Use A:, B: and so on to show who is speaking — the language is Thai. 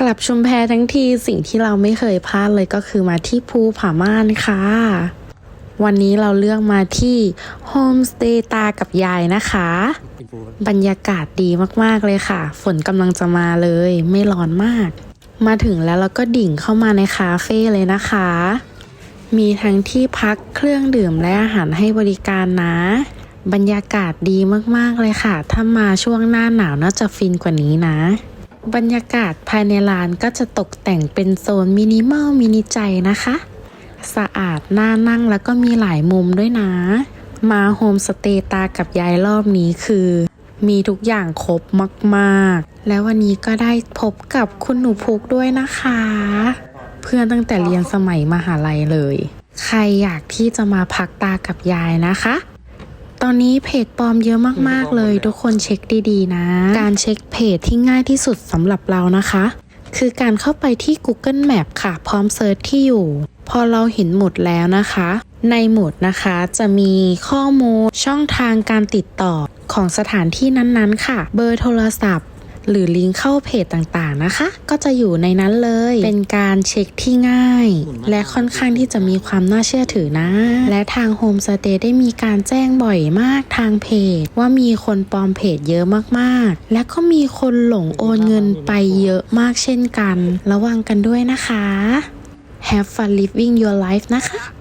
A: กลับชุมแพทั้งทีสิ่งที่เราไม่เคยพลาดเลยก็คือมาที่ภูผาม่านค่ะ วันนี้เราเลือกมาที่โฮมสเตย์ตากับยายนะคะ บรรยากาศดีมากๆเลยค่ะ ฝนกำลังจะมาเลย ไม่ร้อนมาก มาถึงแล้วเราก็ดิ่งเข้ามาในคาเฟ่เลยนะคะ มีทั้งที่พักเครื่องดื่มและอาหารให้บริการนะ บรรยากาศดีมากๆเลยค่ะ ถ้ามาช่วงหน้าหนาวน่าจะฟินกว่านี้นะ บรรยากาศภายในร้านก็จะตกแต่งเป็นโซนมินิมอลมินิใจนะคะ สะอาดน่านั่งแล้วก็มีหลายมุมด้วยนะ มาโฮมสเตย์ตากับยายรอบนี้คือ มีทุกอย่างครบมากๆ แล้ววันนี้ก็ได้พบกับคุณหนูพุกด้วยนะคะ เพื่อนตั้งแต่เรียนสมัยมหาลัยเลย ใครอยากที่จะมาพักตากับยายนะคะ ตอนนี้เพจปลอมเยอะมากๆเลย ทุกคนเช็คดีๆนะ การเช็คเพจที่ง่ายที่สุดสำหรับเรานะคะ คือการเข้าไปที่ Google Map ค่ะ พร้อมเซิร์ชที่อยู่ พอเราเห็นหมุดแล้วนะคะ ในหมุดนะคะจะมีข้อมูลช่องทางการติดต่อของสถานที่นั้นๆ ค่ะ เบอร์โทรศัพท์ หรือลิงก์เข้าเพจต่างๆนะคะ ก็จะอยู่ในนั้นเลย เป็นการเช็คที่ง่าย และค่อนข้างที่จะมีความน่าเชื่อถือนะ และทางโฮมสเตย์ได้มีการแจ้งบ่อยมากทางเพจ ว่ามีคนปลอมเพจเยอะมากๆ และก็มีคนหลงโอนเงินไปเยอะมากเช่นกัน ระวังกันด้วยนะคะ Have fun living your life นะคะ